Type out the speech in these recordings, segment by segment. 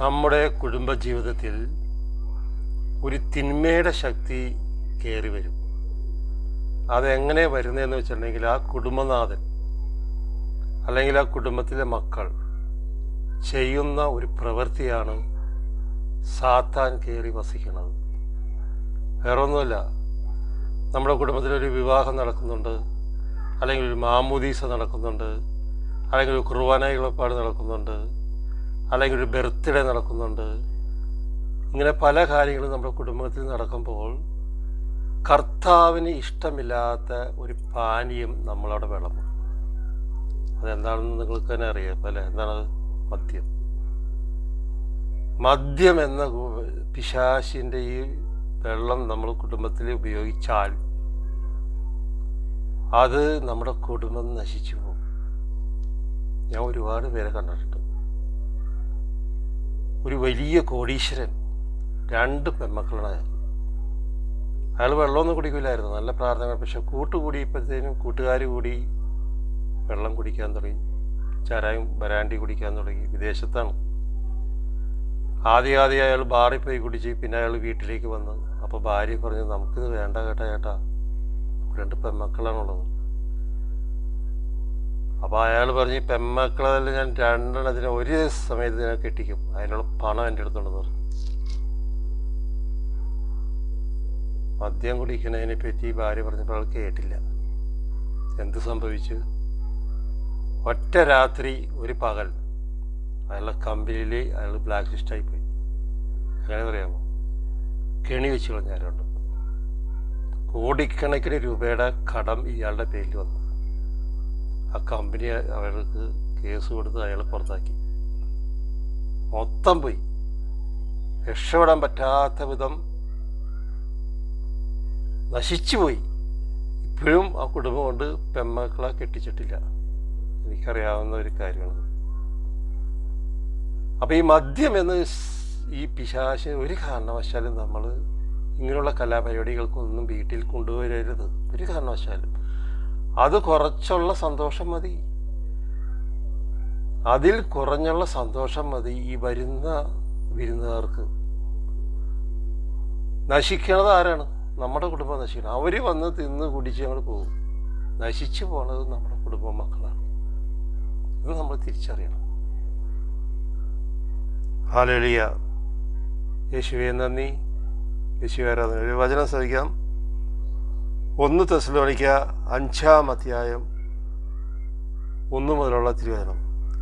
നമ്മുടെ കുടുംബജീവിതത്തിൽ ഒരു തിന്മയുടെ ശക്തി കയറി വരും. അതെങ്ങനെ വരുന്നതെന്ന് വെച്ചിട്ടുണ്ടെങ്കിൽ ആ കുടുംബനാഥൻ അല്ലെങ്കിൽ ആ കുടുംബത്തിലെ മക്കൾ ചെയ്യുന്ന ഒരു പ്രവൃത്തിയാണ് സാത്താൻ കയറി വസിക്കുന്നത്. വേറൊന്നുമല്ല നമ്മുടെ കുടുംബത്തിലൊരു വിവാഹം നടക്കുന്നുണ്ട് അല്ലെങ്കിൽ ഒരു മാമൂദീസ നടക്കുന്നുണ്ട് അല്ലെങ്കിൽ ഒരു കുർബാനകളപ്പാട് നടക്കുന്നുണ്ട് അല്ലെങ്കിൽ ഒരു ബർത്ത്ഡേ നടക്കുന്നുണ്ട്. ഇങ്ങനെ പല കാര്യങ്ങളും നമ്മുടെ കുടുംബത്തിൽ നടക്കുമ്പോൾ കർത്താവിന് ഇഷ്ടമില്ലാത്ത ഒരു പാനീയം നമ്മളവിടെ വിളമ്പും. അതെന്താണെന്ന് നിങ്ങൾക്ക് തന്നെ അറിയാം അല്ലേ? എന്താണ് മദ്യം. മദ്യം എന്ന പിശാശിന്റെ ഈ വെള്ളം നമ്മൾ കുടുംബത്തിൽ ഉപയോഗിച്ചാൽ അത് നമ്മുടെ കുടുംബം നശിച്ചു പോകും. ഞാൻ ഒരുപാട് പേരെ കണ്ടിട്ടുണ്ട്. ഒരു വലിയ കോടീശ്വരൻ രണ്ട് പെമ്മക്കളാണ് അയാൾ വെള്ളമൊന്നും കുടിക്കില്ലായിരുന്നു നല്ല പ്രാർത്ഥന പക്ഷെ കൂട്ടുകൂടിയപ്പോഴത്തേനും കൂട്ടുകാർ കൂടി വെള്ളം കുടിക്കാൻ തുടങ്ങി. ചാരായം വരാണ്ടി കുടിക്കാൻ തുടങ്ങി. വിദേശത്താണ്. ആദ്യം ആദ്യം അയാൾ ബാറിൽ പോയി കുടിച്ച് പിന്നെ അയാൾ വീട്ടിലേക്ക് വന്നു. അപ്പോൾ ഭാര്യ പറഞ്ഞു നമുക്കിത് വേണ്ട കേട്ടാ ചേട്ടാ. രണ്ട് പെമ്മക്കളാണുള്ളത് അപ്പോൾ അയാൾ പറഞ്ഞു "ഈ പെമ്മക്കളെല്ലാം ഞാൻ രണ്ടെണ്ണത്തിന് ഒരു സമയത്ത് ഞാൻ കെട്ടിക്കും. അതിനുള്ള പണം എന്റെ അടുത്തുണ്ടെന്ന് പറഞ്ഞു. മദ്യം കുടിക്കുന്നതിനെ പറ്റി ഭാര്യ പറഞ്ഞപ്പോൾ അയാൾ കേട്ടില്ല. എന്ത് സംഭവിച്ചു? ഒറ്റ രാത്രി ഒരു പകൽ അയാളുടെ കമ്പനിയിൽ അയാൾ ബ്ലാക്ക് ലിസ്റ്റായി പോയി. അങ്ങനെ പറയാമോ കെണി വെച്ച് കളഞ്ഞാരുണ്ട് കോടിക്കണക്കിന് രൂപയുടെ കടം ഇയാളുടെ പേരിൽ വന്നു. ആ കമ്പനി അയാൾക്ക് കേസ് കൊടുത്ത് അയാളെ പുറത്താക്കി. മൊത്തം പോയി. രക്ഷപ്പെടാൻ പറ്റാത്ത വിധം നശിച്ചു പോയി. ഇപ്പോഴും ആ കുടുംബം കൊണ്ട് പെമ്മക്കളെ കെട്ടിച്ചിട്ടില്ല. എനിക്കറിയാവുന്ന ഒരു കാര്യമാണ്. അപ്പം ഈ മദ്യം എന്ന് ഈ പിശാശ് ഒരു കാരണവശാലും നമ്മൾ ഇങ്ങനെയുള്ള കലാപരിപാടികൾക്കൊന്നും വീട്ടിൽ കൊണ്ടുവരരുത്. ഒരു കാരണവശാലും. അത് കുറച്ചുള്ള സന്തോഷം മതി. അതിൽ കുറഞ്ഞുള്ള സന്തോഷം മതി ഈ വരുന്ന വിരുന്നുകാർക്ക്. നശിക്കണത് ആരാണ്? നമ്മുടെ കുടുംബം നശിക്കണം. അവർ വന്ന് തിന്ന് കുടിച്ച് ഞങ്ങൾ പോകും. നശിച്ചു പോണത് നമ്മുടെ കുടുംബ മക്കളാണ്. ഇത് നമ്മൾ തിരിച്ചറിയണം. ഹാലലിയ. യേശുവെ നന്ദി. യേശു ആരാധന. ഒരു വചനം ശ്രമിക്കാം ഒന്ന് തെസ്ലോണിക്ക അഞ്ചാം അധ്യായം ഒന്നു മുതലുള്ള തിരുവചനം.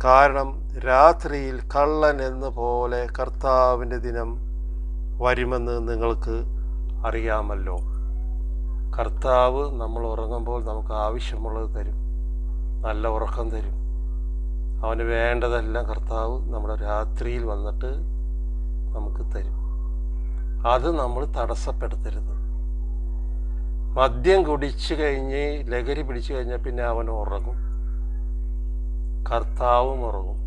കാരണം രാത്രിയിൽ കള്ളൻ എന്ന പോലെ കർത്താവിന്റെ ദിനം വരുമെന്ന് നിങ്ങൾക്ക് അറിയാമല്ലോ. കർത്താവ് നമ്മൾ ഉറങ്ങുമ്പോൾ നമുക്ക് ആവശ്യമുള്ളത് തരും. നല്ല ഉറക്കം തരും. അവന് വേണ്ടതെല്ലാം കർത്താവ് നമ്മുടെ രാത്രിയിൽ വന്നിട്ട് നമുക്ക് തരും. അത് നമ്മൾ തടസ്സപ്പെടുത്തരുത്. മദ്യം കുടിച്ചു കഴിഞ്ഞ് ലഹരി പിടിച്ചു കഴിഞ്ഞാൽ പിന്നെ അവൻ ഉറങ്ങും. കർത്താവും ഉറങ്ങും.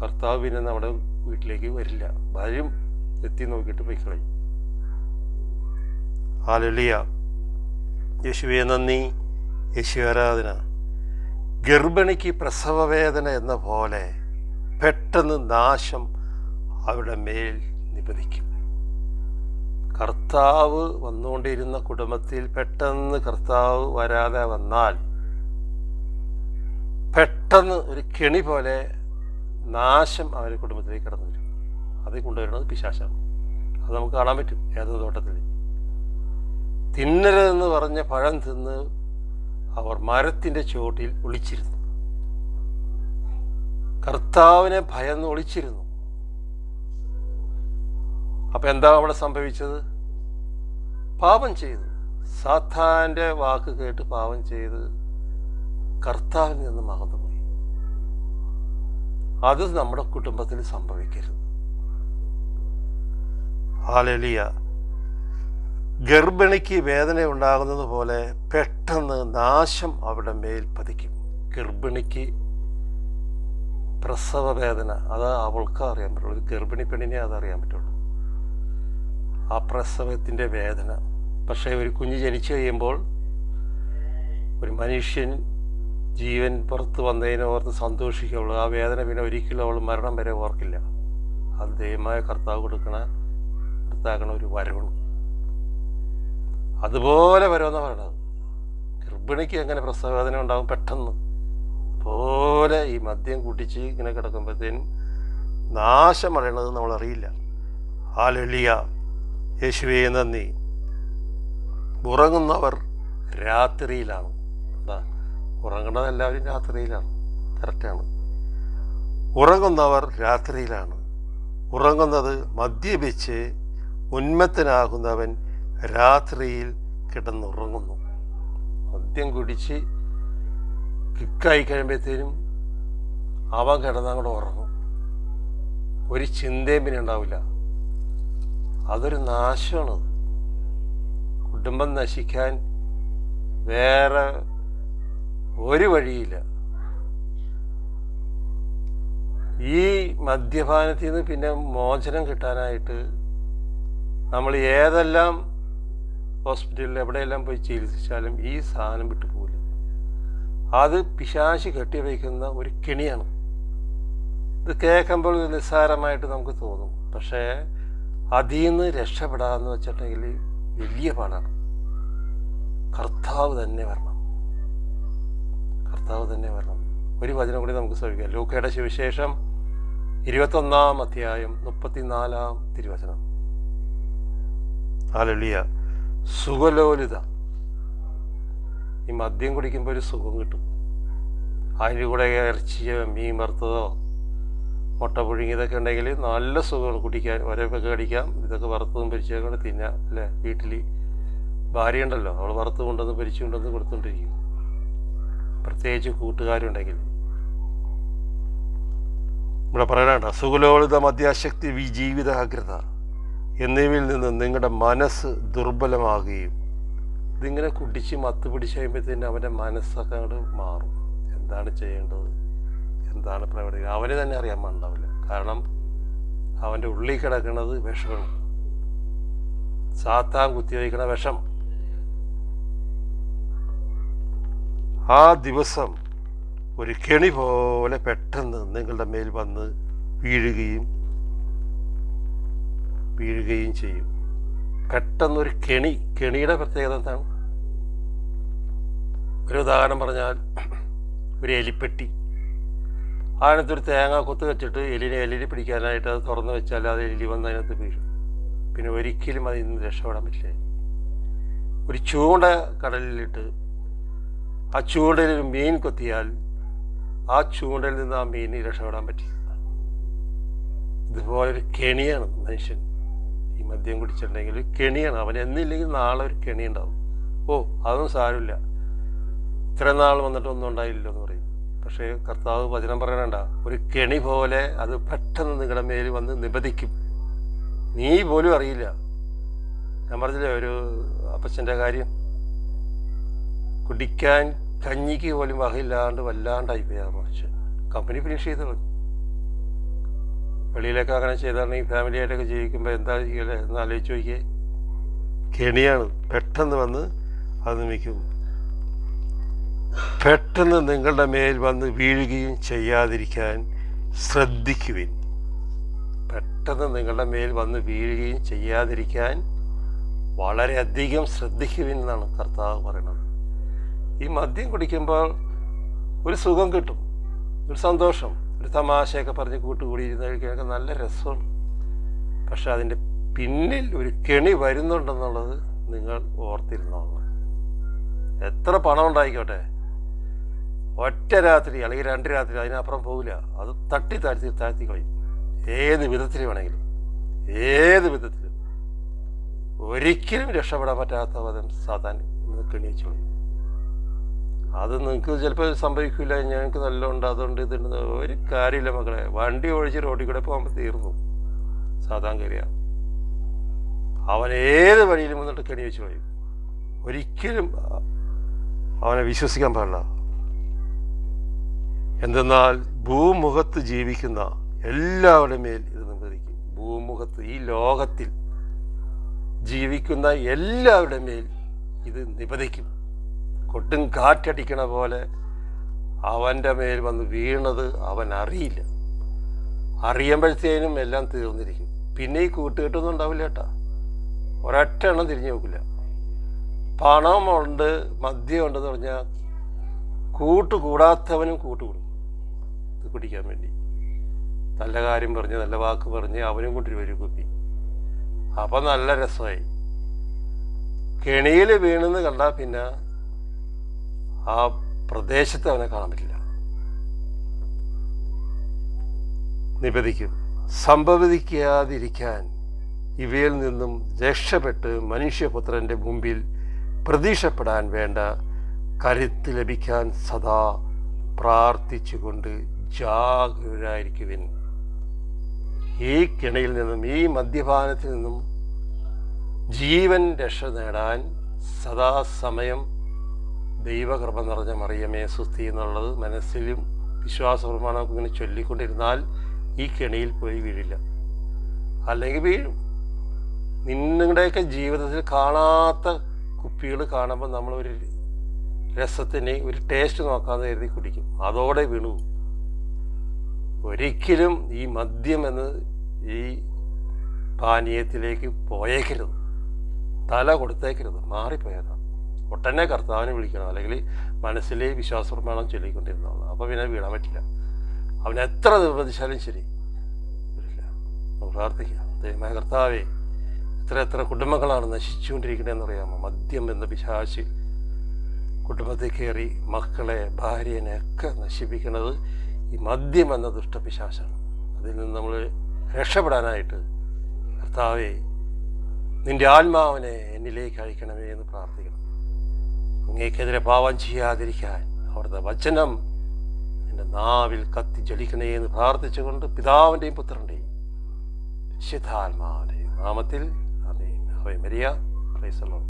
കർത്താവ് പിന്നെ നമ്മുടെ വീട്ടിലേക്ക് വരില്ല. വരും. എത്തി നോക്കിയിട്ട് പോയി കളയും. ഹാലലിയ യേശുവെ നന്ദി. യേശു ആരാധന. ഗർഭിണിക്ക് പ്രസവവേദന എന്ന പോലെ പെട്ടെന്ന് നാശം അവരുടെ മേൽ നിപതിക്കും. കർത്താവ് വന്നുകൊണ്ടിരുന്ന കുടുംബത്തിൽ പെട്ടെന്ന് കർത്താവ് വരാതെ വന്നാൽ പെട്ടെന്ന് ഒരു കെണി പോലെ നാശം അവരുടെ കുടുംബത്തിലേക്ക് കടന്നു വരും. അത് കൊണ്ടുവരുന്നത് പിശാശാണ്. അത് നമുക്ക് കാണാൻ പറ്റും ഏത് തോട്ടത്തിൽ. തിന്നരുതെന്ന് പറഞ്ഞ പഴം തിന്ന് അവർ മരത്തിന്റെ ചുവട്ടിൽ ഒളിച്ചിരുന്നു. കർത്താവിനെ ഭയന്ന് ഒളിച്ചിരുന്നു. അപ്പം എന്താ അവിടെ സംഭവിച്ചത്? പാപം ചെയ്തു. സാത്താന്റെ വാക്ക് കേട്ട് പാപം ചെയ്ത് കർത്താവിൽ നിന്ന് മറന്നുപോയി. അത് നമ്മുടെ കുടുംബത്തിൽ സംഭവിക്കരുത്. ഹാലലിയ ഗർഭിണിക്ക് വേദന ഉണ്ടാകുന്നത് പോലെ പെട്ടെന്ന് നാശം അവിടെ മേൽ പതിക്കും. ഗർഭിണിക്ക് പ്രസവ വേദന അത് അവൾക്ക് അറിയാൻ പറ്റുള്ളൂ. ഒരു ഗർഭിണി പെണ്ണിനെ അതറിയാൻ പറ്റുള്ളൂ. ആ പ്രസവത്തിന്റെ വേദന. പക്ഷേ ഒരു കുഞ്ഞ് ജനിച്ചു കഴിയുമ്പോൾ ഒരു മനുഷ്യൻ ജീവൻ പുറത്ത് വന്നതിനെ ഓർത്ത് സന്തോഷിക്കുള്ളൂ. ആ വേദന പിന്നെ ഒരിക്കലും അവൾ മരണം വരെ ഓർക്കില്ല. അത് ദൈവമായ കർത്താവ് കൊടുക്കണ കർത്താക്കണ ഒരു വരവുണ്ട്. അതുപോലെ വരവെന്ന് പറയണത്. ഗർഭിണിക്ക് എങ്ങനെ പ്രസവവേദന ഉണ്ടാകും പെട്ടെന്ന്? പോലെ ഈ മദ്യം കുടിച്ച് ഇങ്ങനെ കിടക്കുമ്പോഴത്തേനും നാശം അറിയണത് നമ്മളറിയില്ല. ആ ലളിയ യേശുവേ നന്ദി. ഉറങ്ങുന്നവർ രാത്രിയിലാണ്. എന്താ ഉറങ്ങുന്നത് എല്ലാവരും രാത്രിയിലാണ്. കറക്റ്റാണ് ഉറങ്ങുന്നവർ രാത്രിയിലാണ്. ഉറങ്ങുന്നത് മദ്യപിച്ച് ഉന്മത്തനാകുന്നവൻ രാത്രിയിൽ കിടന്നുറങ്ങുന്നു. മദ്യം കുടിച്ച് കിക്കായി കഴിയുമ്പോഴത്തേനും അവൻ കിടന്നങ്ങോട്ട് ഉറങ്ങും. ഒരു ചിന്തയും പിന്നെ ഉണ്ടാവില്ല. അതൊരു നാശമാണ്. കുടുംബം നശിക്കാൻ വേറെ ഒരു വഴിയില്ല. ഈ മദ്യപാനത്തിൽ നിന്ന് പിന്നെ മോചനം കിട്ടാനായിട്ട് നമ്മൾ ഏതെല്ലാം ഹോസ്പിറ്റലിൽ എവിടെയെല്ലാം പോയി ചികിത്സിച്ചാലും ഈ സാധനം വിട്ടു പോകില്ല അത് പിശാശി കെട്ടിവയ്ക്കുന്ന ഒരു കെണിയാണ്. ഇത് കേൾക്കുമ്പോൾ നിസ്സാരമായിട്ട് നമുക്ക് തോന്നും. പക്ഷേ അതിൽ നിന്ന് രക്ഷപ്പെടാമെന്ന് വെച്ചിട്ടുണ്ടെങ്കിൽ വലിയ പാടാണ് കർത്താവ് തന്നെ വരണം. കർത്താവ് തന്നെ വരണം. ഒരു വചനം കൂടി നമുക്ക് ശ്രമിക്കാം. ലൂക്കയുടെ സുവിശേഷം ഇരുപത്തൊന്നാം അധ്യായം മുപ്പത്തിനാലാം തിരുവചനം. ആലളിയ സുഖലോലിത. ഈ മദ്യം കുടിക്കുമ്പോൾ ഒരു സുഖം കിട്ടും. അതിന്റെ കൂടെ ഇറച്ചിയോ മീൻ വറുത്തതോ മുട്ട പുഴുങ്ങിയതൊക്കെ ഉണ്ടെങ്കിൽ നല്ല സുഖമാണ് കുടിക്കാൻ ഒരേപ്പൊക്കെ കടിക്കാം ഇതൊക്കെ വറുത്തതും പൊരിച്ചതൊക്കെ തിന്നാം അല്ലേ? വീട്ടിൽ ഭാര്യ ഉണ്ടല്ലോ അവൾ വറുത്ത് കൊണ്ടുവന്ന് പൊരിച്ചു കൊണ്ടുവന്ന് കൊടുത്തുകൊണ്ടിരിക്കും പ്രത്യേകിച്ച് കൂട്ടുകാരുണ്ടെങ്കിൽ. ഇവിടെ പറയണ സുഖലോളിത മദ്യാശക്തി വി ജീവിതാഗ്രത എന്നിവയിൽ നിന്ന് നിങ്ങളുടെ മനസ്സ് ദുർബലമാകുകയും ഇതിങ്ങനെ കുടിച്ച് മത്ത് പിടിച്ച് കഴിയുമ്പോഴത്തേനും അവന്റെ മനസ്സൊക്കെ അങ്ങോട്ട് മാറും. എന്താണ് ചെയ്യേണ്ടത്? എന്താണ് പ്രവർത്തിക്കുക അവന് തന്നെ അറിയാൻ പാടുണ്ടാവില്ല. കാരണം അവന്റെ ഉള്ളിൽ കിടക്കുന്നത് വിഷമാണ്. സാത്താൻ കുത്തിവയ്ക്കണ വിഷം. ആ ദിവസം ഒരു കെണി പോലെ പെട്ടെന്ന് നിങ്ങളുടെ മേൽ വന്ന് വീഴുകയും വീഴുകയും ചെയ്യും. പെട്ടെന്നൊരു കെണി കെണിയുടെ പ്രത്യേകത എന്താണ്? ഒരു ഉദാഹരണം പറഞ്ഞാൽ ഒരു എലിപ്പെട്ടി. അതിനകത്തൊരു തേങ്ങ കൊത്ത് വെച്ചിട്ട് എലിനെ എലിനെ പിടിക്കാനായിട്ട് അത് തുറന്ന് വെച്ചാൽ അത് എലി വന്ന് അതിനകത്ത് വീഴും. പിന്നെ ഒരിക്കലും അതിൽ നിന്ന് രക്ഷപ്പെടാൻ പറ്റില്ല. ഒരു ചൂണ്ട കടലിലിട്ട് ആ ചൂണ്ടയിൽ ഒരു മീൻ കൊത്തിയാൽ ആ ചൂണ്ടയിൽ നിന്ന് ആ മീനിന് രക്ഷപ്പെടാൻ പറ്റില്ല. ഇതുപോലെ ഒരു കെണിയാണ് മനുഷ്യൻ. ഈ മദ്യം കുടിച്ചിട്ടുണ്ടെങ്കിൽ ഒരു കെണിയാണ്. അവൻ എന്നില്ലെങ്കിൽ നാളെ ഒരു കെണി ഉണ്ടാവും. ഓ അതൊന്നും സാരമില്ല. ഇത്ര നാൾ വന്നിട്ട് ഒന്നും ഉണ്ടായില്ലല്ലോ എന്ന് പറയും. പക്ഷേ കർത്താവ് വചനം പറയണണ്ട ഒരു കെണി പോലെ അത് പെട്ടെന്ന് നിങ്ങളുടെ മേൽ വന്ന് നിബദിക്കും നീ പോലും അറിയില്ല. ഞാൻ പറഞ്ഞില്ലേ ഒരു അപ്പച്ചന്റെ കാര്യം. കുടിക്കാൻ കഞ്ഞിക്ക് പോലും വകയില്ലാണ്ട് വല്ലാണ്ടായി പോയി ആ കമ്പനി ഫിനിഷ് ചെയ്ത് വെളിയിലേക്ക് അങ്ങനെ ചെയ്താണെങ്കിൽ ഫാമിലി ആയിട്ടൊക്കെ ജീവിക്കുമ്പോൾ എന്താ ചെയ്യലേ? എന്ന് ആലോചിച്ച് നോക്കിയേ. കെണിയാണ് പെട്ടെന്ന് വന്ന് അത് നിൽക്കും പെട്ടെന്ന് നിങ്ങളുടെ മേൽ വന്ന് വീഴുകയും ചെയ്യാതിരിക്കാൻ ശ്രദ്ധിക്കുവിൻ. പെട്ടെന്ന് നിങ്ങളുടെ മേൽ വന്ന് വീഴുകയും ചെയ്യാതിരിക്കാൻ വളരെയധികം ശ്രദ്ധിക്കുവിൻ എന്നാണ് കർത്താവ് പറയുന്നത്. ഈ മദ്യം കുടിക്കുമ്പോൾ ഒരു സുഖം കിട്ടും ഒരു സന്തോഷം ഒരു തമാശയൊക്കെ പറഞ്ഞ് കൂട്ടുകൂടി ഇരുന്ന് കഴിക്കാനൊക്കെ നല്ല രസമാണ്. പക്ഷെ അതിന്റെ പിന്നിൽ ഒരു കെണി വരുന്നുണ്ടെന്നുള്ളത് നിങ്ങൾ ഓർത്തിരുന്നോ എത്ര പണം ഉണ്ടായിക്കോട്ടെ? ഒറ്റ രാത്രി അല്ലെങ്കിൽ രണ്ട് രാത്രി അതിനപ്പുറം പോകില്ല അത് തട്ടി താഴ്ത്തി താഴ്ത്തി കളയും. ഏത് വിധത്തിൽ വേണമെങ്കിലും. ഏത് വിധത്തിലും. ഒരിക്കലും രക്ഷപ്പെടാൻ പറ്റാത്ത വിധം സാധാരണ കെണി വെച്ച് കളയും. അത് നിങ്ങൾക്ക് ചിലപ്പോൾ സംഭവിക്കില്ല ഞങ്ങൾക്ക് നല്ല ഉണ്ട്. ഇതുണ്ട്. ഒരു കാര്യമില്ല മക്കളെ. വണ്ടി ഒഴിച്ച് റോഡിൽ കൂടെ പോകുമ്പോൾ തീർന്നു സാധാരണ കയറിയ. അവൻ ഏത് വഴിയിലും വന്നിട്ട് കെണി വെച്ച് കളയും. ഒരിക്കലും അവനെ വിശ്വസിക്കാൻ പാടില്ല. എന്തെന്നാൽ ഭൂമുഖത്ത് ജീവിക്കുന്ന എല്ലാവരുടെ മേൽ ഇത് നിർവഹിക്കും ഭൂമുഖത്ത് ഈ ലോകത്തിൽ ജീവിക്കുന്ന എല്ലാവരുടെ മേൽ ഇത് നിപതിക്കും കൊട്ടും കാറ്റടിക്കണ പോലെ അവന്റെ മേൽ വന്ന് വീണത് അവൻ അറിയില്ല. അറിയുമ്പോഴത്തേനും എല്ലാം തീർന്നിരിക്കും. പിന്നെ ഈ കൂട്ടുകെട്ടൊന്നും ഉണ്ടാവില്ല കേട്ടാ. ഒരൊറ്റ എണ്ണം തിരിഞ്ഞു നോക്കില്ല പണമുണ്ട് മദ്യമുണ്ടെന്ന് പറഞ്ഞാൽ കൂട്ടുകൂടാത്തവനും കൂട്ടുകൂടും. കുടിക്കാൻ വേണ്ടി. നല്ല കാര്യം പറഞ്ഞ് നല്ല വാക്ക് പറഞ്ഞ് അവനും കൊണ്ടൊരു ഒരു കുപ്പി അപ്പം നല്ല രസമായി. കെണിയിൽ വീണെന്ന് കണ്ടാൽ പിന്നെ ആ പ്രദേശത്ത് അവനെ കാണാൻ പറ്റില്ല. നിപതിക്കും സംഭവിക്കാതിരിക്കാൻ ഇവയിൽ നിന്നും രക്ഷപ്പെട്ട് മനുഷ്യപുത്രന്റെ മുമ്പിൽ പ്രതീക്ഷപ്പെടാൻ വേണ്ട കരുത്ത് ലഭിക്കാൻ സദാ പ്രാർത്ഥിച്ചുകൊണ്ട് ജാഗരൂരായിരിക്കുവിൻ ഈ കിണയിൽ നിന്നും ഈ മദ്യപാനത്തിൽ നിന്നും ജീവൻ രക്ഷ നേടാൻ സദാസമയം ദൈവകൃപ നിറഞ്ഞ മറിയമേ സുസ്ഥി എന്നുള്ളത് മനസ്സിലും വിശ്വാസപ്രമാണമൊക്കെ ഇങ്ങനെ ചൊല്ലിക്കൊണ്ടിരുന്നാൽ ഈ കെണിയിൽ പോയി വീഴില്ല. അല്ലെങ്കിൽ വീഴും നിങ്ങളുടെയൊക്കെ ജീവിതത്തിൽ കാണാത്ത കുപ്പികൾ കാണുമ്പോൾ നമ്മളൊരു രസത്തിന് ഒരു ടേസ്റ്റ് നോക്കാതെ കരുതി കുടിക്കും. അതോടെ വീണു. ഒരിക്കലും ഈ മദ്യം എന്ന് ഈ പാനീയത്തിലേക്ക് പോയേക്കരുത്. തല കൊടുത്തേക്കരുത്. മാറിപ്പോയതാണ് ഒട്ടനെ കർത്താവിനെ വിളിക്കണം. അല്ലെങ്കിൽ മനസ്സിൽ വിശ്വാസപ്രമാണം ചൊല്ലിക്കൊണ്ടിരുന്നതാണ് അപ്പോൾ പിന്നെ വിടാൻ പറ്റില്ല. അവൻ എത്ര നിർബന്ധിച്ചാലും ശരി. വരില്ല നമുക്ക് പ്രാർത്ഥിക്കാം. ദൈവമായ കർത്താവേ എത്ര എത്ര കുടുംബങ്ങളാണ് നശിച്ചുകൊണ്ടിരിക്കണതെന്ന് അറിയാമോ? മദ്യം എന്ന പിശാശി കുടുംബത്തിൽ കയറി മക്കളെ ഭാര്യനെ ഒക്കെ നശിപ്പിക്കുന്നത് ഈ മദ്യം എന്ന ദുഷ്ടപിശാശാണ്. അതിൽ നിന്ന് നമ്മൾ രക്ഷപ്പെടാനായിട്ട് കർത്താവേ നിന്റെ ആത്മാവിനെ എന്നിലേക്ക് അയക്കണമേ എന്ന് പ്രാർത്ഥിക്കണം. അങ്ങേക്കെതിരെ പാവം ചെയ്യാതിരിക്കാൻ അവിടുത്തെ വചനം എന്റെ നാവിൽ കത്തി ജ്വലിക്കണേ എന്ന് പ്രാർത്ഥിച്ചുകൊണ്ട് പിതാവിന്റെയും പുത്രന്റെയും ശുദ്ധാത്മാവിന്റെയും നാമത്തിൽ. അതെ ഹോയ് മരിയ. പ്രൈസലോ